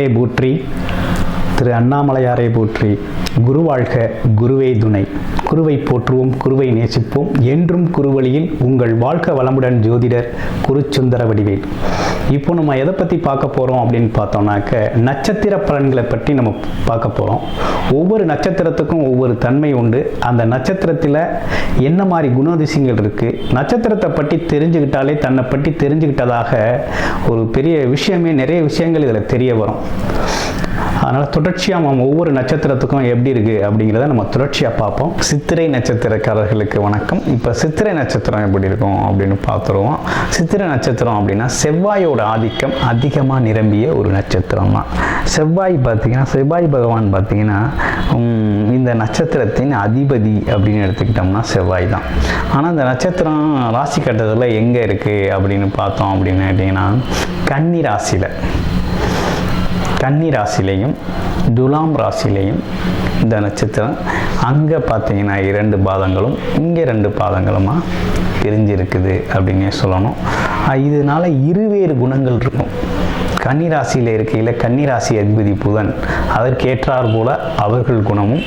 குருநாதரே போற்றி திரு அண்ணாமலையாரை போற்றி குரு வாழ்க குருவே துணை. குருவை போற்றுவோம் குருவை நேசிப்போம். என்றும் குருவழியில் உங்கள் வாழ்க்க வளமுடன் ஜோதிடர் குருச்சுந்தர வடிவேல். இப்போ நம்ம எதை பற்றி பார்க்க போகிறோம் அப்படின்னு பார்த்தோம்னாக்க நட்சத்திர பலன்களை பற்றி நம்ம பார்க்க போகிறோம் ஒவ்வொரு நட்சத்திரத்துக்கும் ஒவ்வொரு தன்மை உண்டு. அந்த நட்சத்திரத்தில் என்ன மாதிரி குணாதிசயங்கள் இருக்குது நட்சத்திரத்தை பற்றி தெரிஞ்சுக்கிட்டாலே தன்னை பற்றி தெரிஞ்சுக்கிட்டதாக ஒரு பெரிய விஷயமே நிறைய விஷயங்கள் இதில் தெரிய வரும். அதனால் தொடர்ச்சியாக நம்ம ஒவ்வொரு நட்சத்திரத்துக்கும் எப்படி இருக்குது அப்படிங்கிறத நம்ம தொடர்ச்சியாக பார்ப்போம். சித்திரை நட்சத்திரக்காரர்களுக்கு வணக்கம். இப்போ சித்திரை நட்சத்திரம் எப்படி இருக்கும் அப்படின்னு பார்த்துருவோம். சித்திரை நட்சத்திரம் அப்படின்னா செவ்வாயோட ஆதிக்கம் அதிகமாக நிரம்பிய ஒரு நட்சத்திரம் தான். செவ்வாய் பார்த்திங்கன்னா செவ்வாய் பகவான் பார்த்திங்கன்னா இந்த நட்சத்திரத்தின் அதிபதி அப்படின்னு எடுத்துக்கிட்டோம்னா செவ்வாய் தான். ஆனால் இந்த நட்சத்திரம் ராசி கட்டத்தில் எங்கே இருக்குது அப்படின்னு பார்த்தோம் அப்படின்னு கேட்டிங்கன்னா கன்னி ராசியில். கன்னி ராசிலையும் துலாம் ராசிலையும் இந்த நட்சத்திரம். அங்கே பார்த்தீங்கன்னா இரண்டு பாதங்களும் இங்கே ரெண்டு பாதங்களுமா பிரிஞ்சிருக்குது அப்படின்னு சொல்லணும். இதனால் இதனால இருவேறு குணங்கள் இருக்கும். கன்னி ராசியில் இருக்கையில் கன்னி ராசி அதிபதி புதன் அதற்கேற்றார் போல அவர்கள் குணமும்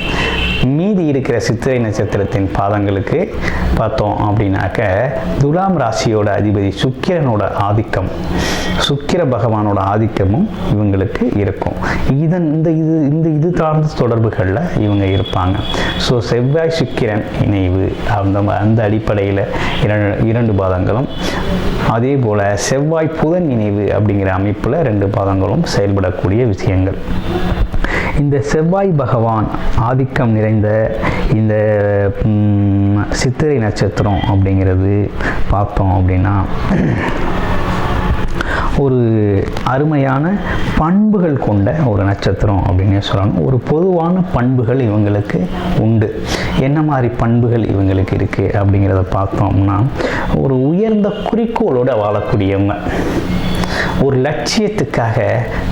மீதி இருக்கிற சித்திரை நட்சத்திரத்தின் பாதங்களுக்கு பார்த்தோம் அப்படின்னாக்க துலாம் ராசியோட அதிபதி சுக்கிரனோட ஆதிக்கம் சுக்கிர பகவானோட ஆதிக்கமும் இவங்களுக்கு இருக்கும். இதன் இந்த இது இந்த இது சார்ந்த தொடர்புகளில் இவங்க இருப்பாங்க. ஸோ செவ்வாய் சுக்கிரன் இணைவு அந்த அந்த அடிப்படையில் இரண்டு இரண்டு பாதங்களும். அதே போல் செவ்வாய் புதன் இணைவு அப்படிங்கிற அமைப்பில் ரெண்டு பாதங்களும் செயல்படக்கூடிய விஷயங்கள். இந்த செவ்வாய் பகவான் ஆதிக்கம் நிறைந்த இந்த சித்திரை நட்சத்திரம் அப்படிங்கிறது பார்த்தோம் அப்படின்னா ஒரு அருமையான பண்புகள் கொண்ட ஒரு நட்சத்திரம் அப்படின்னு சொல்லணும். ஒரு பொதுவான பண்புகள் இவங்களுக்கு உண்டு. என்ன மாதிரி பண்புகள் இவங்களுக்கு இருக்குது அப்படிங்கிறத பார்த்தோம்னா ஒரு உயர்ந்த குறிக்கோளோட வாழக்கூடியவங்க. ஒரு லட்சியத்துக்காக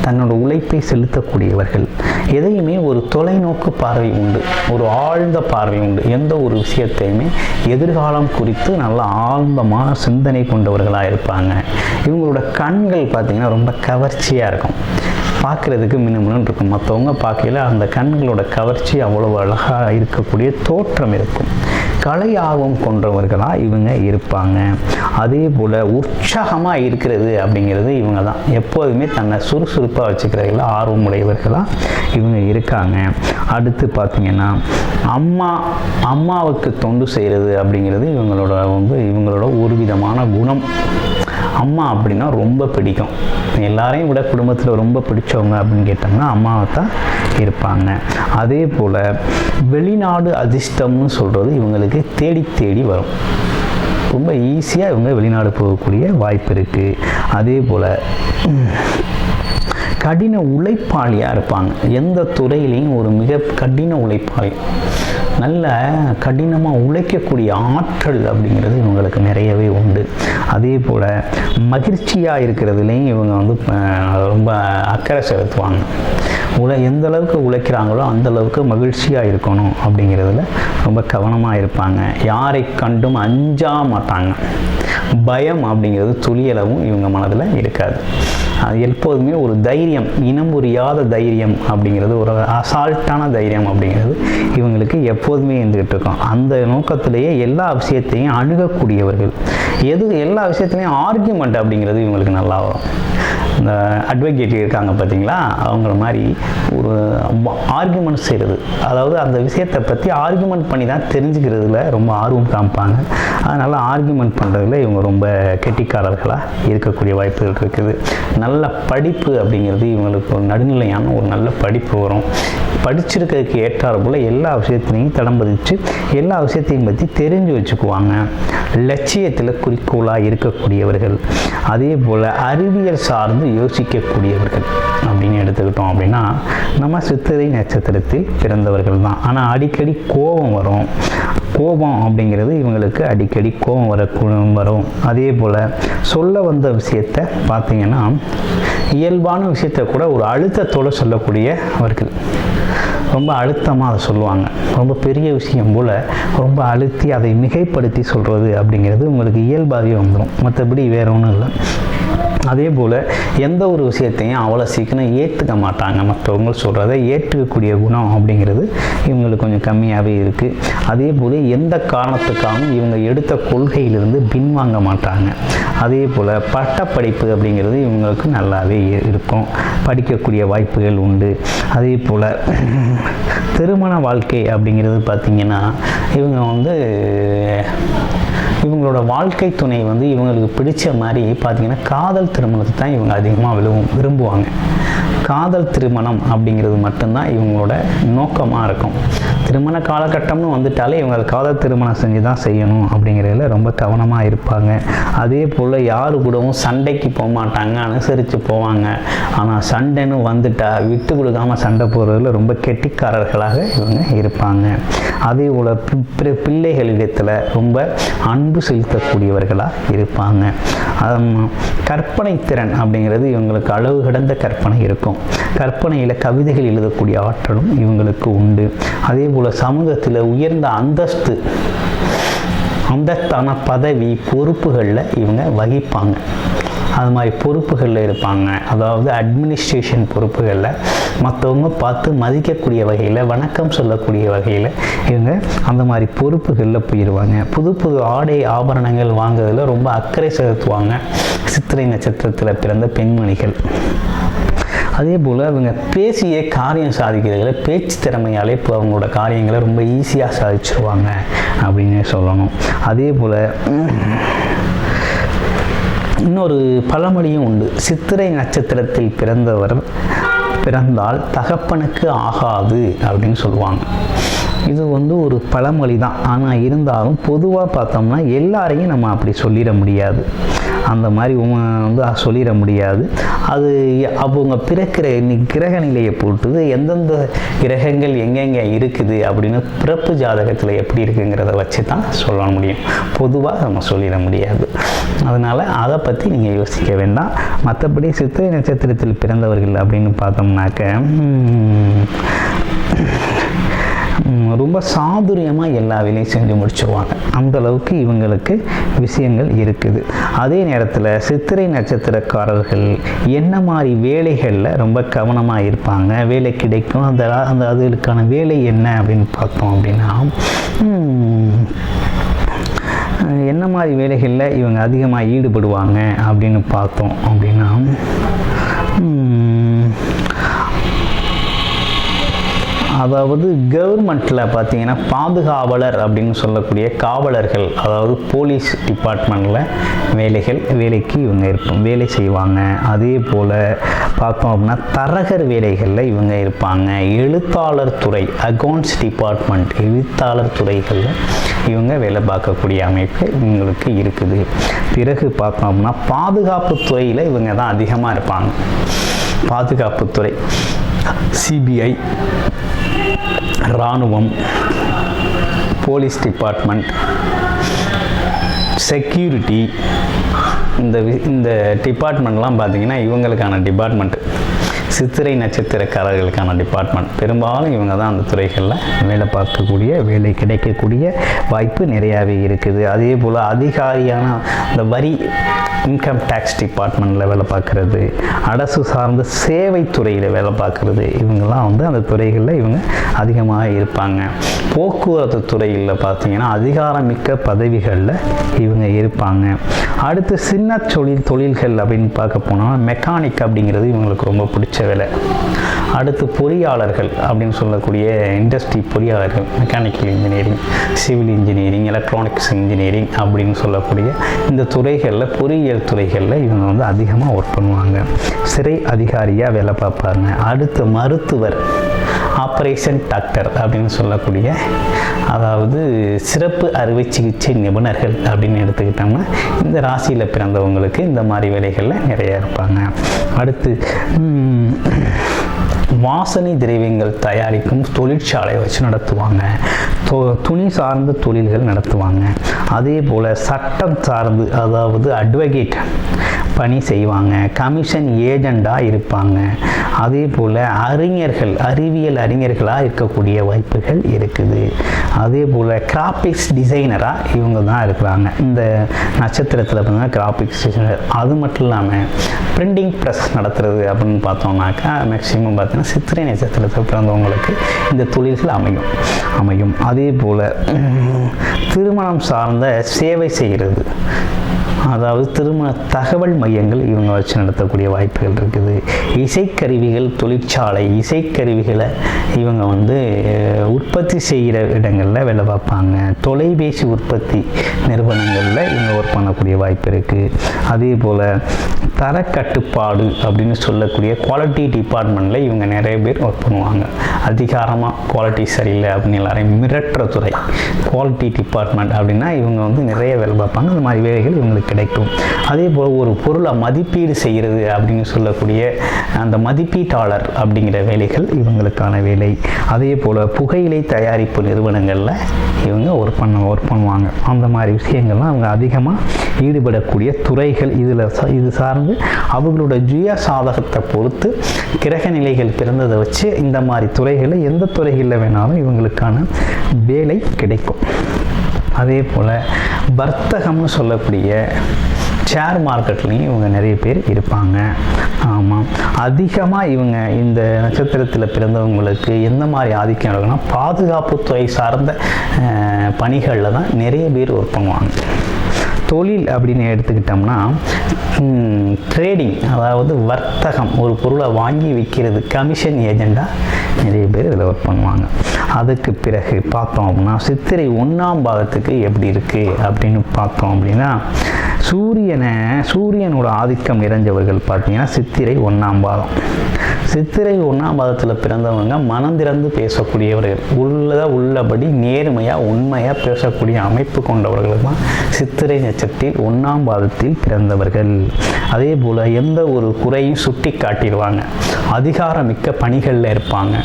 தன்னோட உழைப்பை செலுத்தக்கூடியவர்கள். எதையுமே ஒரு தொலைநோக்கு பார்வை உண்டு ஒரு ஆழ்ந்த பார்வை உண்டு. எந்த ஒரு விஷயத்தையுமே எதிர்காலம் குறித்து நல்ல ஆழ்ந்தமான சிந்தனை கொண்டவர்களாக இருப்பாங்க. இவங்களோட கண்கள் பார்த்திங்கன்னா ரொம்ப கவர்ச்சியாக இருக்கும். பார்க்குறதுக்கு மினுமினு இருக்கும். மற்றவங்க பார்க்கையில அந்த கண்களோட கவர்ச்சி அவ்வளவு அழகாக இருக்கக்கூடிய தோற்றம் இருக்கும். கலை ஆர்வம் கொண்டவர்களாக இவங்க இருப்பாங்க. அதே போல் உற்சாகமாக இருக்கிறது அப்படிங்கிறது இவங்க தான் எப்போதுமே தன்னை சுறுசுறுப்பாக வச்சுக்கிறதுல ஆர்வம் உடையவர்களாக இவங்க இருக்காங்க. அடுத்து பார்த்திங்கன்னா அம்மா அம்மாவுக்கு தொண்டு செய்கிறது அப்படிங்கிறது இவங்களோட வந்து இவங்களோட ஒரு விதமான குணம். அம்மா அப்படின்னா ரொம்ப பிடிக்கும். எல்லாரையும் விட குடும்பத்தில் ரொம்ப பிடிச்சவங்க அப்படின்னு கேட்டோம்னா அம்மாவை தான் இருப்பாங்க. அதே போல் வெளிநாடு அதிர்ஷ்டம்னு சொல்கிறது இவங்களுக்கு தேடி தேடி வரும். ரொம்ப ஈஸியாக இவங்க வெளிநாடு போகக்கூடிய வாய்ப்பு இருக்குது அதே போல் கடின உழைப்பாளியாக இருப்பாங்க. எந்த துறையிலையும் ஒரு மிக கடின உழைப்பாளி. நல்ல கடினமாக உழைக்கக்கூடிய ஆற்றல் அப்படிங்கிறது இவங்களுக்கு நிறையவே உண்டு. அதே போல் மகிழ்ச்சியாக இருக்கிறதுலையும் இவங்க வந்து ரொம்ப அக்கறை செலுத்துவாங்க. உழை எந்த அளவுக்கு உழைக்கிறாங்களோ அந்த அளவுக்கு மகிழ்ச்சியாக இருக்கணும் அப்படிங்கிறதுல ரொம்ப கவனமாக இருப்பாங்க. யாரை கண்டும் அஞ்சா மாட்டாங்க. பயம் அப்படிங்கிறது துளியளவும் இவங்க மனதில் இருக்காது. அது எப்போதுமே ஒரு தைரியம் இனம் புரியாத தைரியம் அப்படிங்கிறது ஒரு அசால்ட்டான தைரியம் அப்படிங்கிறது இவங்களுக்கு எப்போ எப்போதுமே இருந்துகிட்டு இருக்கும் அந்த நோக்கத்திலேயே எல்லா விஷயத்தையும் அணுகக்கூடியவர்கள். எது எல்லா விஷயத்துலையும் ஆர்கியூமெண்ட் அப்படிங்கிறது இவங்களுக்கு நல்லா வரும். இந்த அட்வொகேட் இருக்காங்க பார்த்தீங்களா? அவங்கள மாதிரி ஒரு ஆர்கியூமெண்ட் செய்கிறது அதாவது அந்த விஷயத்தை பற்றி ஆர்கியூமெண்ட் பண்ணி தான் தெரிஞ்சுக்கிறதுல ரொம்ப ஆர்வம் காமிப்பாங்க. அதனால் ஆர்கியூமெண்ட் பண்ணுறதுல இவங்க ரொம்ப கெட்டிக்காரர்களாக இருக்கக்கூடிய வாய்ப்புகள் இருக்குது. நல்ல படிப்பு அப்படிங்கிறது இவங்களுக்கு ஒரு நடுநிலையான ஒரு நல்ல படிப்பு வரும். படிச்சிருக்கிறதுக்கு ஏற்றாறு போல் எல்லா விஷயத்துலையும் தடம் பதிச்சு எல்லா விஷயத்தையும் பற்றி தெரிஞ்சு வச்சுக்குவாங்க. லட்சியத்தில் குறிக்கோளாக இருக்கக்கூடியவர்கள். அதே போல் அறிவியல் சார்ந்து யோசிக்கக்கூடியவர்கள் அப்படின்னு எடுத்துக்கிட்டோம் அப்படின்னா நம்ம சித்திரை நட்சத்திரத்தில் பிறந்தவர்கள் தான். ஆனால் அடிக்கடி கோபம் வரும். கோபம் அப்படிங்கிறது இவங்களுக்கு அடிக்கடி கோபம் வர வரும். அதே போல் சொல்ல வந்த விஷயத்தை பார்த்தீங்கன்னா இயல்பான விஷயத்தை கூட ஒரு அழுத்தத்தோடு சொல்லக்கூடியவர்கள். ரொம்ப அழுத்தமாக அதை சொல்லுவாங்க. ரொம்ப பெரிய விஷயம் போல் ரொம்ப அழுத்தி அதை மிகைப்படுத்தி சொல்கிறது அப்படிங்கிறது உங்களுக்கு இயல்பாகவே வந்துடும் மற்றபடி வேற ஒன்றும் இல்லை. அதே போல் எந்த ஒரு விஷயத்தையும் அவ்வளோ சீக்கிரம் ஏற்றுக்க மாட்டாங்க. மற்றவங்க சொல்கிறத ஏற்றுக்கக்கூடிய குணம் அப்படிங்கிறது இவங்களுக்கு கொஞ்சம் கம்மியாகவே இருக்குது அதே போல் எந்த காரணத்துக்காகவும் இவங்க எடுத்த கொள்கையிலிருந்து பின்வாங்க மாட்டாங்க. அதே போல் பட்டப்படிப்பு அப்படிங்கிறது இவங்களுக்கு நல்லாவே இருக்கும். படிக்கக்கூடிய வாய்ப்புகள் உண்டு. அதே போல் திருமண வாழ்க்கை அப்படிங்கிறது பார்த்திங்கன்னா இவங்க வந்து இவங்களோட வாழ்க்கை துணை வந்து இவங்களுக்கு பிடிச்ச மாதிரி பார்த்தீங்கன்னா காதல் திருமணத்தை தான் இவங்க அதிகமாக விரும்பும் விரும்புவாங்க. காதல் திருமணம் அப்படிங்கிறது மட்டும்தான் இவங்களோட நோக்கமாக இருக்கும். திருமண காலகட்டம்னு வந்துட்டாலே இவங்க காதல் திருமணம் செஞ்சு தான் செய்யணும் அப்படிங்கிறதுல ரொம்ப கவனமாக இருப்பாங்க. அதே போல் யாரு கூடவும் சண்டைக்கு போக மாட்டாங்க அனுசரித்து போவாங்க. ஆனால் சண்டைன்னு வந்துட்டா விட்டு கொடுக்காமல் சண்டை போடுறதுல ரொம்ப கெட்டிக்காரர்களாக இவங்க இருப்பாங்க. அதே போல் பிற- பிள்ளைகளிடத்தில் ரொம்ப அன்பு செலுத்தக்கூடியவர்களாக இருப்பாங்க. கற்பனை திறன் அப்படிங்கிறது இவங்களுக்கு அளவு கடந்த கற்பனை இருக்கும். கற்பனையில் கவிதைகள் எழுதக்கூடிய ஆற்றலும் இவங்களுக்கு உண்டு. அதே போல் சமூகத்தில் உயர்ந்த அந்தஸ்து அந்தஸ்தான பதவி பொறுப்புகளில் இவங்க வகிப்பாங்க. அது மாதிரி பொறுப்புகளில் இருப்பாங்க. அதாவது அட்மினிஸ்ட்ரேஷன் பொறுப்புகளில் மற்றவங்க பார்த்து மதிக்கக்கூடிய வகையில் வணக்கம் சொல்லக்கூடிய வகையில் இவங்க அந்த மாதிரி பொறுப்புகளில் போயிடுவாங்க புது புது ஆடை ஆபரணங்கள் வாங்குறதுல ரொம்ப அக்கறை செலுத்துவாங்க. சித்திரை நட்சத்திரத்தில் பிறந்த பெண்மணிகள். அதே போல் அவங்க பேசிய காரியம் சாதிக்கிறதுல பேச்சு திறமையாலே இப்போ அவங்களோட காரியங்களை ரொம்ப ஈஸியாக சாதிச்சிருவாங்க அப்படின்னு சொல்லணும். அதே போல் இன்னொரு பழமொழியும் உண்டு. சித்திரை நட்சத்திரத்தில் பிறந்தவர் பிறந்தால் தகப்பனுக்கு ஆகாது அப்படின்னு சொல்லுவாங்க. இது வந்து ஒரு பழமொழி தான் ஆனால் இருந்தாலும் பொதுவாக பார்த்தோம்னா எல்லாரையும் நம்ம அப்படி சொல்லிட முடியாது. அந்த மாதிரி வந்து சொல்லிட முடியாது. அது அவங்க பிறக்கிற இன்னைக்கு கிரக நிலையை பொறுத்தது எந்தெந்த கிரகங்கள் எங்கெங்கே இருக்குது அப்படின்னு பிறப்பு ஜாதகத்தில் எப்படி இருக்குங்கிறத வச்சு தான் சொல்ல முடியும். பொதுவாக நம்ம சொல்லிட முடியாது. அதனால் அதை பற்றி நீங்கள் யோசிக்க வேண்டாம். மற்றபடி சித்திரை நட்சத்திரத்தில் பிறந்தவர்கள் அப்படின்னு பார்த்தோம்னாக்க ரொம்ப சாதுரியமாக எல்லா வேலையும் செஞ்சு முடிச்சிருவாங்க. அந்த அளவுக்கு இவங்களுக்கு விஷயங்கள் இருக்குது. அதே நேரத்தில் சித்திரை நட்சத்திரக்காரர்கள் என்ன மாதிரி வேலைகளில் ரொம்ப கவனமாக இருப்பாங்க? வேலை கிடைக்கும். அந்த அந்த அதுகளுக்கான வேலை என்ன அப்படின்னு பார்த்தோம் அப்படின்னா என்ன மாதிரி வேலைகளில் இவங்க அதிகமாக ஈடுபடுவாங்க அப்படின்னு பார்த்தோம் அப்படின்னா அதாவது கவர்மெண்ட்டில் பார்த்தீங்கன்னா பாதுகாவலர் அப்படின்னு சொல்லக்கூடிய காவலர்கள் அதாவது போலீஸ் டிபார்ட்மெண்ட்டில் வேலைகள் வேலைக்கு இவங்க இருப்போம் வேலை செய்வாங்க. அதே போல் பார்த்தோம் அப்படின்னா தரகர் வேலைகளில் இவங்க இருப்பாங்க. எழுத்தாளர் துறை அக்கௌண்ட்ஸ் டிபார்ட்மெண்ட் எழுத்தாளர் துறைகளில் இவங்க வேலை பார்க்கக்கூடிய அமைப்பு இவங்களுக்கு இருக்குது. பிறகு பார்த்தோம் அப்படின்னா பாதுகாப்பு துறையில் இவங்க தான் அதிகமாக இருப்பாங்க. பாதுகாப்புத்துறை சிபிஐ இராணுவம் போலீஸ் டிபார்ட்மெண்ட் செக்யூரிட்டி இந்த வி- இந்த டிபார்ட்மெண்ட்லாம் பார்த்தீங்கன்னா இவங்களுக்கான டிபார்ட்மெண்ட். சித்திரை நட்சத்திரக்காரர்களுக்கான டிபார்ட்மெண்ட். பெரும்பாலும் இவங்க தான் அந்த துறைகளில் வேலை பார்க்கக்கூடிய வேலை கிடைக்கக்கூடிய வாய்ப்பு நிறையாவே இருக்குது. அதே போல் அதிகாரியான இந்த வரி இன்கம் டேக்ஸ் டிபார்ட்மெண்ட்டில் வேலை பார்க்குறது அரசு சார்ந்த சேவை துறையில் வேலை பார்க்குறது இவங்கெல்லாம் வந்து அந்த துறைகளில் இவங்க அதிகமாக இருப்பாங்க. போக்குவரத்து துறையில் பார்த்தீங்கன்னா அதிகாரமிக்க பதவிகளில் இவங்க இருப்பாங்க. அடுத்து சின்ன தொழில் தொழில்கள் அப்படின்னு பார்க்க போனால் மெக்கானிக் அப்படிங்கிறது இவங்களுக்கு ரொம்ப பிடிச்ச வேலை. அடுத்து பொறியாளர்கள் அப்படின்னு சொல்லக்கூடிய இண்டஸ்ட்ரி பொறியாளர்கள் mechanical engineering civil engineering electronics engineering அப்படின்னு சொல்லக்கூடிய இந்த துறைகளில் பொறியியல் துறைகளில் இவங்க வந்து அதிகமாக ஒர்க் பண்ணுவாங்க. சிறை அதிகாரியாக வேலை பார்ப்பாங்க அடுத்து மருத்துவர் ஆப்ரேஷன் டாக்டர் அப்படின்னு சொல்லக்கூடிய அதாவது சிறப்பு அறுவை சிகிச்சை நிபுணர்கள் அப்படின்னு எடுத்துக்கிட்டோம்னா இந்த ராசியில் பிறந்தவங்களுக்கு இந்த மாதிரி வேலைகளில் நிறைய இருப்பாங்க. அடுத்து வாசனை திரவியங்கள் தயாரிக்கும் தொழிற்சாலை வச்சு நடத்துவாங்க. தொ- துணி சார்ந்த தொழில்கள் நடத்துவாங்க. அதே போல் சட்டம் சார்ந்து அதாவது அட்வொகேட் பணி செய்வாங்க. கமிஷன் ஏஜெண்டாக இருப்பாங்க. அதே போல் அறிஞர்கள் அறிவியல் அறிஞர்களாக இருக்கக்கூடிய வாய்ப்புகள் இருக்குது. அதே போல் கிராபிக்ஸ் டிசைனராக இவங்க தான் இருக்கிறாங்க. இந்த நட்சத்திரத்தில் பார்த்தீங்கன்னா கிராபிக்ஸ் டிசைனர் அது மட்டும் இல்லாமல் பிரிண்டிங் ப்ரெஸ் நடத்துறது அப்படின்னு பார்த்தோம்னாக்கா மேக்ஸிமம் பார்த்தீங்கன்னா சித்திரை நட்சத்திரத்தில் பிறந்தவங்களுக்கு இந்த தொழில்கள் அமையும். அமையும். அதே போல் திருமணம் சார்ந்த சேவை செய்கிறது. அதாவது திருமண தகவல் மையங்கள் இவங்க வச்சு நடத்தக்கூடிய வாய்ப்புகள் இருக்குது. இசைக்கருவிகள் தொழிற்சாலை இசைக்கருவிகளை இவங்க வந்து உற்பத்தி செய்கிற இடங்களில் வேலை பார்ப்பாங்க. தொலைபேசி உற்பத்தி நிறுவனங்களில் இவங்க ஒர்க் பண்ணக்கூடிய வாய்ப்பு இருக்குது அதே போல் தரக்கட்டுப்பாடு அப்படின்னு சொல்லக்கூடிய குவாலிட்டி டிபார்ட்மெண்ட்டில் இவங்க நிறைய பேர் ஒர்க் பண்ணுவாங்க. அதிகாரமாக குவாலிட்டி சரியில்லை அப்படின்னு எல்லாரையும் மிரட்டுற துறை. குவாலிட்டி டிபார்ட்மெண்ட் அப்படின்னா இவங்க வந்து நிறைய வேலை பார்ப்பாங்க. அந்த மாதிரி வேலைகள் இவங்களுக்கு கிடைக்கும். அதே போல் ஒரு பொருளை மதிப்பீடு செய்கிறது அப்படின்னு சொல்லக்கூடிய அந்த மதிப்பீட்டாளர் அப்படிங்கிற வேலைகள் இவங்களுக்கான வேலை. அதே போல் புகையிலை தயாரிப்பு நிறுவனங்களில் இவங்க ஒர்க் பண்ண ஒர்க் பண்ணுவாங்க. அந்த மாதிரி விஷயங்கள்லாம் அவங்க அதிகமாக ஈடுபடக்கூடிய துறைகள் இதில் இது சார்ந்து அவங்களோட ஜுய சாதகத்தை பொறுத்து கிரக நிலைகள் பிறந்ததை வச்சு இந்த மாதிரி துறைகளில் எந்த துறைகளில் வேணாலும் இவங்களுக்கான வேலை கிடைக்கும். அதே போல் வர்த்தகம்னு சொல்லக்கூடிய ஷேர் மார்க்கெட்லேயும் இவங்க நிறைய பேர் இருப்பாங்க. ஆமாம் அதிகமாக இவங்க இந்த நட்சத்திரத்தில் பிறந்தவங்களுக்கு எந்த மாதிரி ஆதிக்கம் இருக்குன்னா பாதுகாப்புத்துறை சார்ந்த பணிகளில் தான் நிறைய பேர் ஒர்க் பண்ணுவாங்க. தொழில் அப்படின்னு எடுத்துக்கிட்டோம்னா ட்ரேடிங் அதாவது வர்த்தகம் ஒரு பொருளை வாங்கி விற்கிறது கமிஷன் ஏஜெண்டாக நிறைய பேர் இதில் ஒர்க் பண்ணுவாங்க. அதுக்கு பிறகு பார்த்தோம் அப்படின்னா சித்திரை ஒன்றாம் பாகத்துக்கு எப்படி இருக்குது அப்படின்னு பார்த்தோம் அப்படின்னா சூரியனை சூரியனோட ஆதிக்கம் நிறைஞ்சவர்கள் பார்த்தீங்கன்னா சித்திரை ஒன்றாம் பாதம். சித்திரை ஒன்றாம் பாதத்தில் பிறந்தவங்க மனந்திறந்து பேசக்கூடியவர்கள். உள்ளதாக உள்ளபடி நேர்மையாக உண்மையாக பேசக்கூடிய அமைப்பு கொண்டவர்கள் தான் சித்திரை நட்சத்திரத்தில் ஒன்றாம் பாதத்தில் பிறந்தவர்கள். அதே போல் எந்த ஒரு குறையும் சுட்டி காட்டிடுவாங்க. அதிகாரமிக்க பணிகளில் இருப்பாங்க.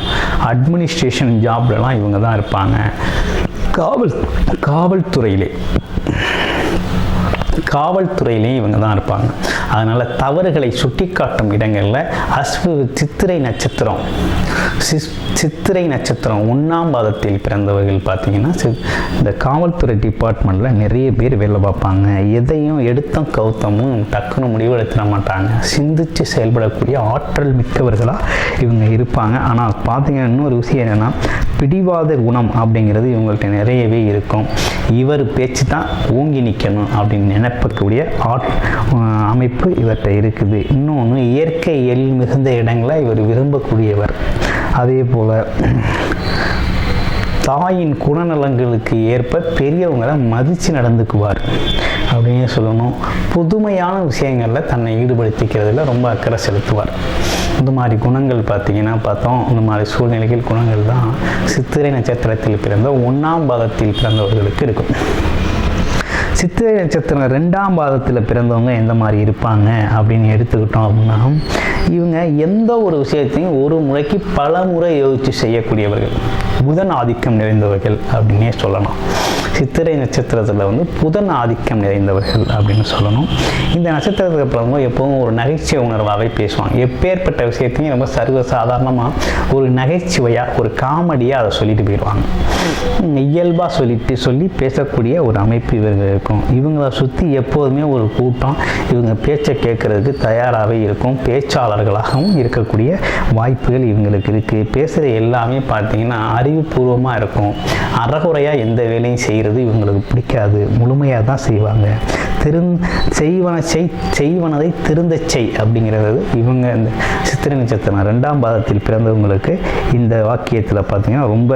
அட்மினிஸ்ட்ரேஷன் ஜாப்லலாம் இவங்க தான் இருப்பாங்க. காவல் காவல்துறையிலே. காவல்துறையிலையும் இவங்க தான் இருப்பாங்க. அதனால் தவறுகளை சுட்டிக்காட்டும் இடங்களில் அஸ்வு சித்திரை நட்சத்திரம். சிஸ் சித்திரை நட்சத்திரம் ஒன்றாம் பாதத்தில் பிறந்தவர்கள் பார்த்தீங்கன்னா இந்த காவல்துறை டிபார்ட்மெண்ட்டில் நிறைய பேர் வேலை பார்ப்பாங்க. எதையும் எடுத்தம் கவுத்தமும் டக்குன்னு முடிவெடுத்துட மாட்டாங்க. சிந்திச்சு செயல்படக்கூடிய ஆற்றல் மிக்கவர்களாக இவங்க இருப்பாங்க. ஆனால் பார்த்தீங்கன்னா இன்னொரு விஷயம் என்னென்னா பிடிவாத குணம் அப்படிங்கிறது இவங்கள்ட்ட நிறையவே இருக்கும். இவர் பேச்சு தான் ஓங்கி நிற்கணும் அப்படின்னு நிரப்பக்கூடிய ஆட் அமைப்பு இவர்கிட்ட இருக்குது. இன்னொன்று இயற்கை எல் மிகுந்த இடங்களை இவர் விரும்பக்கூடியவர். அதே போல் தாயின் குணநலங்களுக்கு ஏற்ப பெரியவங்களை மதித்து நடந்துக்குவார். அப்படின்னு சொல்லணும். புதுமையான விஷயங்களில் தன்னை ஈடுபடுத்திக்கிறதுல ரொம்ப அக்கறை செலுத்துவார். இந்த மாதிரி குணங்கள் பார்த்தீங்கன்னா பார்த்தோம். இந்த மாதிரி சூழ்நிலைகள் குணங்கள் தான் சித்திரை நட்சத்திரத்தில் பிறந்த ஒன்றாம் பாதத்தில் பிறந்தவர்களுக்கு இருக்கும். சித்திரை நட்சத்திரம் ரெண்டாம் பாதத்தில் பிறந்தவங்க எந்த மாதிரி இருப்பாங்க அப்படின்னு எடுத்துக்கிட்டோம் அப்படின்னா இவங்க எந்த ஒரு விஷயத்தையும் ஒரு முறைக்கு பல முறை யோசித்து செய்யக்கூடியவர்கள். புதன் ஆதிக்கம் நிறைந்தவர்கள் அப்படின்னே சொல்லலாம். சித்திரை நட்சத்திரத்தில் வந்து புதன் ஆதிக்கம் நிறைந்தவர்கள் அப்படின்னு சொல்லணும். இந்த நட்சத்திரத்துக்கு பிறந்தவங்க எப்பவும் ஒரு நகைச்சுவை உணர்வாகவே பேசுவாங்க. எப்பேற்பட்ட விஷயத்தையும் ரொம்ப சர்வ சாதாரணமாக ஒரு நகைச்சுவையாக ஒரு காமெடியாக அதை சொல்லிட்டு போயிடுவாங்க. இயல்பாக சொல்லிட்டு சொல்லி பேசக்கூடிய ஒரு அமைப்பு இவர்கள் இருக்கும். இவங்களை சுற்றி எப்போதுமே ஒரு கூட்டம். இவங்க பேச்சை கேட்குறதுக்கு தயாராகவே இருக்கும். பேச்சாளர்களாகவும் இருக்கக்கூடிய வாய்ப்புகள் இவங்களுக்கு இருக்குது பேசுகிற எல்லாமே பார்த்தீங்கன்னா அறிவுபூர்வமாக இருக்கும். அறகுறையாக எந்த வேலையும் செய்கிறது இவங்களுக்கு பிடிக்காது. முழுமையாக தான் செய்வாங்க. திருந் செய்வன செய் செய்வனதை திருந்தச் செய் அப்படிங்கிறது இவங்க இந்த சித்திரை நட்சத்திரம் ரெண்டாம் பாதத்தில் பிறந்தவங்களுக்கு இந்த வாக்கியத்தில் பார்த்திங்கன்னா ரொம்ப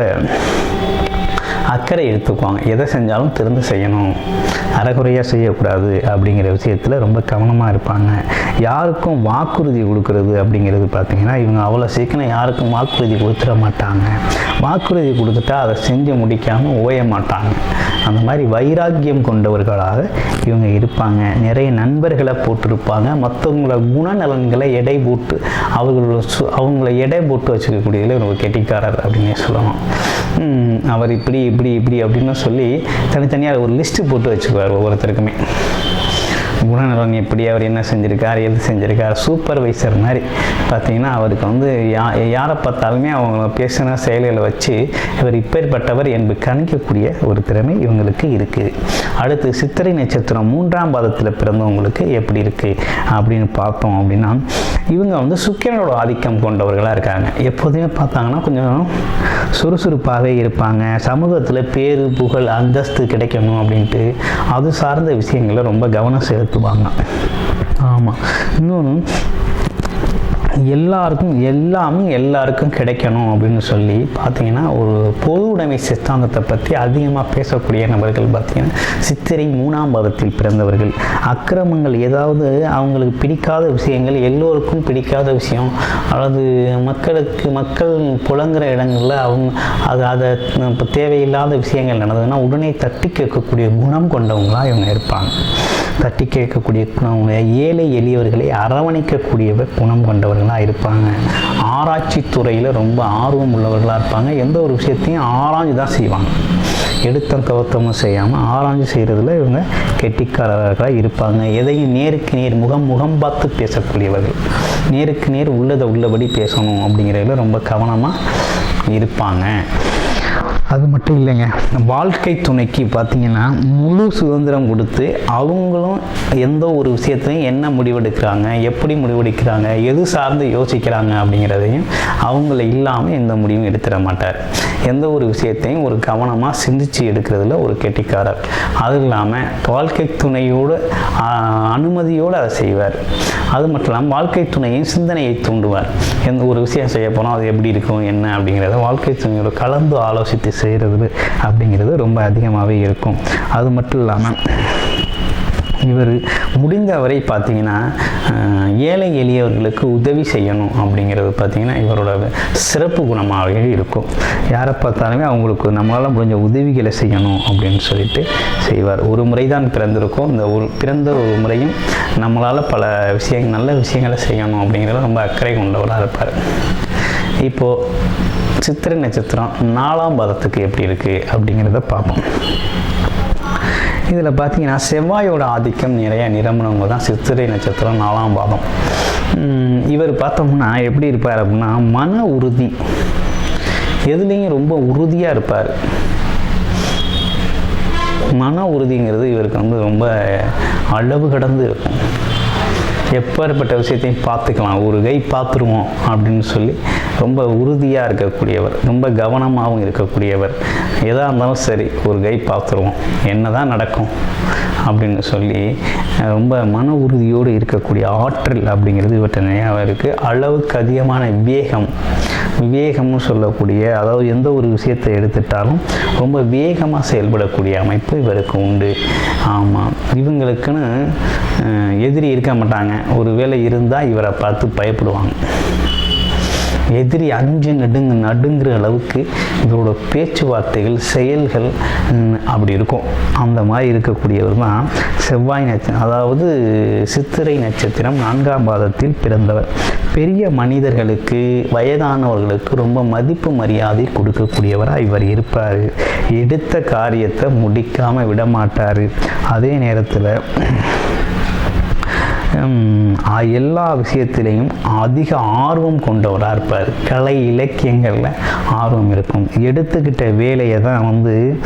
அக்கறை எடுத்துக்குவாங்க. எதை செஞ்சாலும் திறந்து செய்யணும். அறகுறையாக செய்யக்கூடாது அப்படிங்கிற விஷயத்தில் ரொம்ப கவனமாக இருப்பாங்க. யாருக்கும் வாக்குறுதி கொடுக்கறது அப்படிங்கிறது பார்த்தீங்கன்னா இவங்க அவ்வளோ சீக்கிரம் யாருக்கும் வாக்குறுதி கொடுத்துட மாட்டாங்க. வாக்குறுதி கொடுத்துட்டா அதை செஞ்சு முடிக்காமல் ஓய மாட்டாங்க. அந்த மாதிரி வைராக்கியம் கொண்டவர்களாக இவங்க இருப்பாங்க. நிறைய நண்பர்களை போட்டிருப்பாங்க. மற்றவங்கள குணநலன்களை எடை போட்டு அவர்களோட சு அவங்கள எடை போட்டு வச்சுக்கக்கூடியதில் இவங்க கெட்டிக்காரர் அப்படின்னே சொல்லலாம். அவர் இப்படி இப்படி இப்படி அப்படின்னு சொல்லி தனித்தனியாக ஒரு லிஸ்ட்டு போட்டு வச்சுக்குவார் ஒவ்வொருத்தருக்குமே. குணநலன் எப்படி? அவர் என்ன செஞ்சுருக்கார்? எது செஞ்சுருக்கார்? சூப்பர்வைசர் மாதிரி. பார்த்தீங்கன்னா அவருக்கு வந்து யா யாரை பார்த்தாலுமே அவங்க பேசின செயல்களை வச்சு இவர் இப்பேற்பட்டவர் என்பது கணிக்கக்கூடிய ஒரு திறமை இவங்களுக்கு இருக்குது. அடுத்து சித்திரை நட்சத்திரம் மூன்றாம் பாதத்தில் பிறந்தவங்களுக்கு எப்படி இருக்குது அப்படின்னு பார்த்தோம் அப்படின்னா இவங்க வந்து சுக்கிரனோட ஆதிக்கம் கொண்டவர்களாக இருக்காங்க. எப்போதுமே பார்த்தாங்கன்னா கொஞ்சம் சுறுசுறுப்பாகவே இருப்பாங்க. சமூகத்தில் பேரு புகழ் அந்தஸ்து கிடைக்கணும் அப்படின்ட்டு அது சார்ந்த விஷயங்களை ரொம்ப கவனம் செலுத்துவாங்க ஆமாம் இன்னொன்று எல்லாருக்கும் எல்லாமே எல்லாருக்கும் கிடைக்கணும் அப்படின்னு சொல்லி பார்த்தீங்கன்னா ஒரு பொது உடைமை சித்தாந்தத்தை பற்றி அதிகமாக பேசக்கூடிய நபர்கள் பார்த்தீங்கன்னா சித்திரை மூணாம் பாதத்தில் பிறந்தவர்கள். அக்கிரமங்கள் ஏதாவது அவங்களுக்கு பிடிக்காத விஷயங்கள் எல்லோருக்கும் பிடிக்காத விஷயம் அல்லது மக்களுக்கு மக்கள் புலங்குற இடங்களில் அவங்க அது அதை இப்போ தேவையில்லாத விஷயங்கள் நடந்ததுன்னா உடனே தட்டி கேட்கக்கூடிய குணம் கொண்டவங்களாக இவங்க இருப்பாங்க. தட்டி கேட்கக்கூடிய குணம் ஏழை எளியவர்களை அரவணைக்கக்கூடிய குணம் கொண்டவர்கள். உள்ளவர்களாக இருப்பாங்க. ஆராய்ச்சி துறையில் ரொம்ப ஆர்வம் உள்ளவர்களாக இருப்பாங்க. எந்த ஒரு விஷயத்தையும் ஆராய்ஞ்சு தான் செய்வாங்க. எடுத்தம் கவத்தமும் செய்யாமல் ஆராய்ஞ்சு செய்கிறதுல இவங்க கெட்டிக்காரர்களாக இருப்பாங்க. எதையும் நேருக்கு நேர் முகம் முகம் பார்த்து பேசக்கூடியவர்கள். நேருக்கு நேர் உள்ளதை உள்ளபடி பேசணும் அப்படிங்கிறதுல ரொம்ப கவனமாக இருப்பாங்க. அது மட்டும் இல்லைங்க. வாழ்க்கை துணைக்கு பார்த்தீங்கன்னா முழு சுதந்திரம் கொடுத்து அவங்களும் எந்த ஒரு விஷயத்தையும் என்ன முடிவெடுக்கிறாங்க எப்படி முடிவெடுக்கிறாங்க எது சார்ந்து யோசிக்கிறாங்க அப்படிங்கிறதையும் அவங்கள இல்லாமல் எந்த முடிவும் எடுத்துட மாட்டார். எந்த ஒரு விஷயத்தையும் ஒரு கவனமாக சிந்திச்சு எடுக்கிறதுல ஒரு கெட்டிக்காரர். அது இல்லாமல் வாழ்க்கை துணையோடு அனுமதியோடு அதை செய்வார். அது மட்டும் இல்லாமல் வாழ்க்கை துணையின் சிந்தனையை தூண்டுவார். எந்த ஒரு விஷயம் செய்ய போனால் அது எப்படி இருக்கும் என்ன அப்படிங்கிறத வாழ்க்கை துணையோட கலந்து ஆலோசித்து செய்கிறது அப்படிங்கிறது ரொம்ப அதிகமாகவே இருக்கும். அது மட்டும் இல்லாமல் இவர் முடிந்தவரை பார்த்தீங்கன்னா ஏழை எளியவர்களுக்கு உதவி செய்யணும் அப்படிங்கிறது பார்த்தீங்கன்னா இவரோட சிறப்பு குணமாகவே இருக்கும். யாரை பார்த்தாலுமே அவங்களுக்கு நம்மளால் முடிஞ்ச உதவிகளை செய்யணும் அப்படின்னு சொல்லிட்டு செய்வார். ஒரு முறை தான் பிறந்திருக்கும். இந்த ஒரு பிறந்த ஒரு முறையும் நம்மளால் பல விஷயங்கள் நல்ல விஷயங்களை செய்யணும் அப்படிங்கிறத ரொம்ப அக்கறை கொண்டவராக இருப்பார். இப்போது சித்திரை நட்சத்திரம் நாலாம் பாதத்துக்கு எப்படி இருக்குது அப்படிங்கிறத பார்ப்போம். இதில் பார்த்தீங்கன்னா செவ்வாயோட ஆதிக்கம் நிறைய நிரம்பினவங்க தான் சித்திரை நட்சத்திரம் நாலாம் பாதம். இவர் பார்த்தோம்னா எப்படி இருப்பார் அப்படின்னா மன உறுதி. எதுலேயும் ரொம்ப உறுதியாக இருப்பார். மன உறுதிங்கிறது இவருக்கு வந்து ரொம்ப அளவு கடந்து இருக்கும். எப்பேற்பட்ட விஷயத்தையும் பார்த்துக்கலாம். ஒரு கை பார்த்துருவோம் அப்படின்னு சொல்லி ரொம்ப உறுதியாக இருக்கக்கூடியவர் ரொம்ப கவனமாகவும் இருக்கக்கூடியவர். எதாக இருந்தாலும் சரி ஒரு கை பார்த்துருவோம். என்ன தான் நடக்கும் அப்படின்னு சொல்லி ரொம்ப மன உறுதியோடு இருக்கக்கூடிய ஆற்றல் அப்படிங்கிறது இவற்றை நிறையாவே இருக்குது அளவுக்கு அதிகமான வேகம் விவேகம்னு சொல்லக்கூடிய அதாவது எந்த ஒரு விஷயத்தை எடுத்துட்டாலும் ரொம்ப வேகமாக செயல்படக்கூடிய அமைப்பு இவருக்கு உண்டு. ஆமாம் இவங்களுக்குன்னு எதிரி இருக்க மாட்டாங்க. ஒரு வேலை இருந்தால் இவரை பார்த்து பயப்படுவாங்க. எதிரி அஞ்சு நடுங்கு நடுங்கிற அளவுக்கு இவரோட பேச்சுவார்த்தைகள் செயல்கள் அப்படி இருக்கும். அந்த மாதிரி இருக்கக்கூடியவர் தான் செவ்வாய் நட்சத்திரம் அதாவது சித்திரை நட்சத்திரம் நான்காம் பாதத்தில் பிறந்தவர். பெரிய மனிதர்களுக்கு வயதானவர்களுக்கு ரொம்ப மதிப்பு மரியாதை கொடுக்கக்கூடியவராக இவர் இருப்பார். எடுத்த காரியத்தை முடிக்காமல் விட மாட்டார் அதே நேரத்தில் எல்லா விஷயத்திலையும் அதிக ஆர்வம் கொண்டவராக இருப்பார். கலை இலக்கியங்களில் ஆர்வம் இருக்கும். எடுத்துக்கிட்ட வேலையை தான் வந்து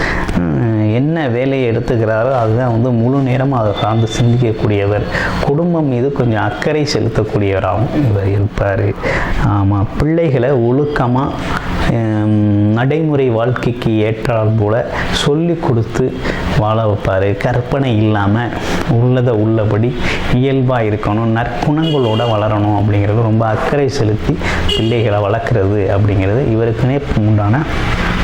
என்ன வேலையை எடுத்துக்கிறாரோ அதுதான் வந்து முழு நேரமும் அதை சார்ந்து சிந்திக்கக்கூடியவர். குடும்பம் மீது கொஞ்சம் அக்கறை செலுத்தக்கூடியவராகவும் இவர் இருப்பார். ஆமாம் பிள்ளைகளை ஒழுக்கமாக நடைமுறை வாழ்க்கைக்கு ஏற்றால் போல சொல்லி கொடுத்து வாழ வைப்பார். கற்பனை இல்லாமல் உள்ளதை உள்ளபடி இயல்பாக இருக்கணும் நற்குணங்களோடு வளரணும் அப்படிங்கிறது ரொம்ப அக்கறை செலுத்தி பிள்ளைகளை வளர்க்குறது அப்படிங்கிறது இவருக்குனே உண்டான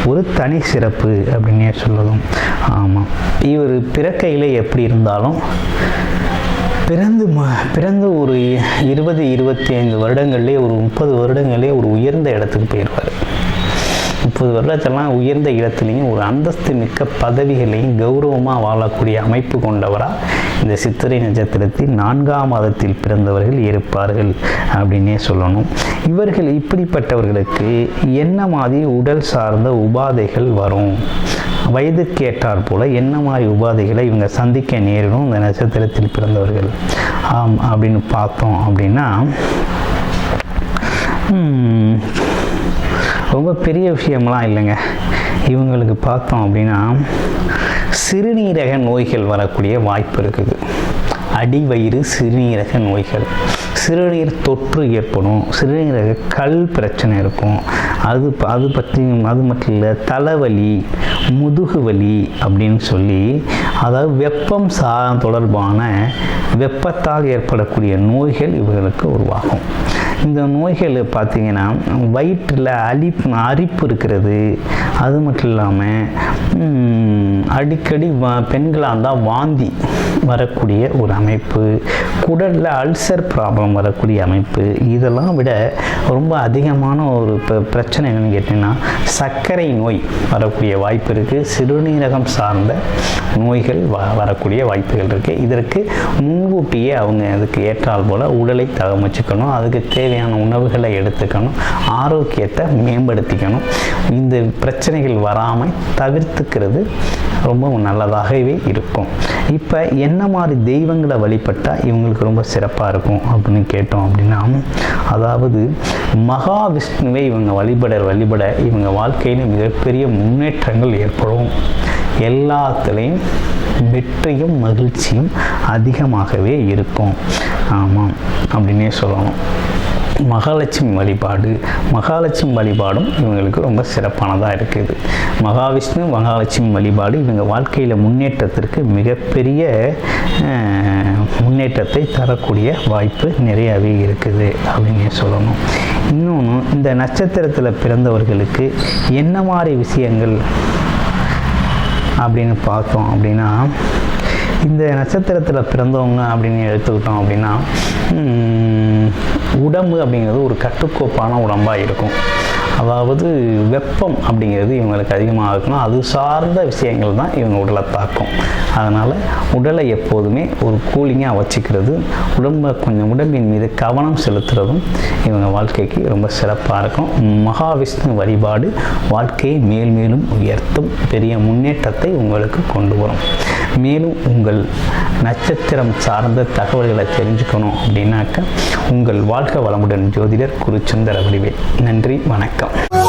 ஒரு தனி சிறப்பு அப்படின்னே சொல்லலாம். ஆமாம் இவர் பிறக்கையில் எப்படி இருந்தாலும் பிறந்து ம பிறந்து ஒரு இருபது இருபத்தி ஐந்து வருடங்கள்லேயே ஒரு முப்பது வருடங்கள்லேயே ஒரு உயர்ந்த இடத்துக்கு போயிடுவார் முப்பது வருடத்தெல்லாம் உயர்ந்த இடத்துலையும் ஒரு அந்தஸ்து மிக்க பதவிகளையும் கௌரவமாக வாழக்கூடிய அமைப்பு கொண்டவராக இந்த சித்திரை நட்சத்திரத்தில் நான்காம் மாதத்தில் பிறந்தவர்கள் இருப்பார்கள் அப்படின்னே சொல்லணும். இவர்கள் இப்படிப்பட்டவர்களுக்கு என்ன மாதிரி உடல் சார்ந்த உபாதைகள் வரும்? வயதுக்கு ஏற்றாற் போல என்ன மாதிரி உபாதைகளை இவங்க சந்திக்க நேரிடும் இந்த நட்சத்திரத்தில் பிறந்தவர்கள்? ஆம் அப்படின்னு பார்த்தோம் அப்படின்னா ரொம்ப பெரிய விஷயம்லாம் இல்லைங்க. இவங்களுக்கு பார்த்தோம் அப்படின்னா சிறுநீரக நோய்கள் வரக்கூடிய வாய்ப்பு இருக்குது. அடிவயிறு சிறுநீரக நோய்கள். சிறுநீர் தொற்று ஏற்படும். சிறுநீரக கல் பிரச்சனை இருக்கும். அது ப- அது பற்றி அது மட்டும் இல்லை தலைவலி முதுகு வலி அப்படின்னு சொல்லி அதாவது வெப்பம் சா தொடர்பான வெப்பத்தால் ஏற்படக்கூடிய நோய்கள் இவர்களுக்கு உருவாகும். இந்த நோய்கள் பார்த்திங்கன்னா வயிற்றில் அழிப்பு அரிப்பு இருக்கிறது. அது மட்டும் இல்லாமல் அடிக்கடி வ- பெண்களாக இருந்தால் வாந்தி. வரக்கூடிய ஒரு அமைப்பு குடலில் அல்சர் ப்ராப்ளம் வரக்கூடிய அமைப்பு இதெல்லாம் விட ரொம்ப அதிகமான ஒரு இப்போ பிரச்சனை என்னென்னு கேட்டிங்கன்னா சர்க்கரை நோய் வரக்கூடிய வாய்ப்பு இருக்குது சிறுநீரகம் சார்ந்த நோய்கள் வ வரக்கூடிய வாய்ப்புகள் இருக்குது இதற்கு முன்கூட்டியே அவங்க அதுக்கு ஏற்றால் போல் உடலை தகமச்சுக்கணும் அதுக்கு தேவையான உணவுகளை எடுத்துக்கணும். ஆரோக்கியத்தை மேம்படுத்திக்கணும். இந்த பிரச்சனைகள் வராமல் தவிர்த்துக்கிறது ரொம்ப நல்லதாகவே இருக்கும். இப்போ என்ன மாதிரி தெய்வங்களை வழிபட்டால் இவங்களுக்கு ரொம்ப சிறப்பாக இருக்கும் அப்படின்னு கேட்டோம் அப்படின்னா அதாவது மகாவிஷ்ணுவை இவங்க வழிபட வழிபட இவங்க வாழ்க்கையில் மிகப்பெரிய முன்னேற்றங்கள் ஏற்படும். எல்லாத்துலேயும் வெற்றியும் மகிழ்ச்சியும் அதிகமாகவே இருக்கும். ஆமாம் அப்படின்னே சொல்லணும். மகாலட்சுமி வழிபாடு மகாலட்சுமி வழிபாடும் இவங்களுக்கு ரொம்ப சிறப்பானதாக இருக்குது. மகாவிஷ்ணு மகாலட்சுமி வழிபாடு இவங்க வாழ்க்கையில் முன்னேற்றத்திற்கு மிகப்பெரிய முன்னேற்றத்தை தரக்கூடிய வாய்ப்பு நிறையவே இருக்குது அப்படின்னு சொல்லணும். இன்னொன்று இந்த நட்சத்திரத்தில் பிறந்தவர்களுக்கு என்ன மாதிரி விஷயங்கள் அப்படின்னு பார்த்தோம் அப்படின்னா இந்த நட்சத்திரத்தில் பிறந்தவங்க அப்படின்னு எடுத்துக்கிட்டோம் அப்படின்னா உடம்பு அப்படிங்கிறது ஒரு கட்டுக்கோப்பான உடம்பாக இருக்கும். அதாவது வெப்பம் அப்படிங்கிறது இவங்களுக்கு அதிகமாக இருக்கணும் அது சார்ந்த விஷயங்கள் தான் இவங்க உடலை தாக்கும். அதனால் உடலை எப்போதுமே ஒரு கூலிங்காக வச்சுக்கிறது உடம்பை கொஞ்சம் உடம்பின் மீது கவனம் செலுத்துறதும் இவங்க வாழ்க்கைக்கு ரொம்ப சிறப்பாக இருக்கும். மகாவிஷ்ணு வழிபாடு வாழ்க்கையை மேல் மேலும் உயர்த்தும் பெரிய முன்னேற்றத்தை உங்களுக்கு கொண்டு வரும். மேலும் உங்கள் நட்சத்திரம் சார்ந்த தகவல்களை தெரிஞ்சுக்கணும் அப்படின்னாக்க உங்கள் வாழ்க்கை வளமுடன் ஜோதிடர் குருச்சந்திர வடிவே நன்றி வணக்கம்.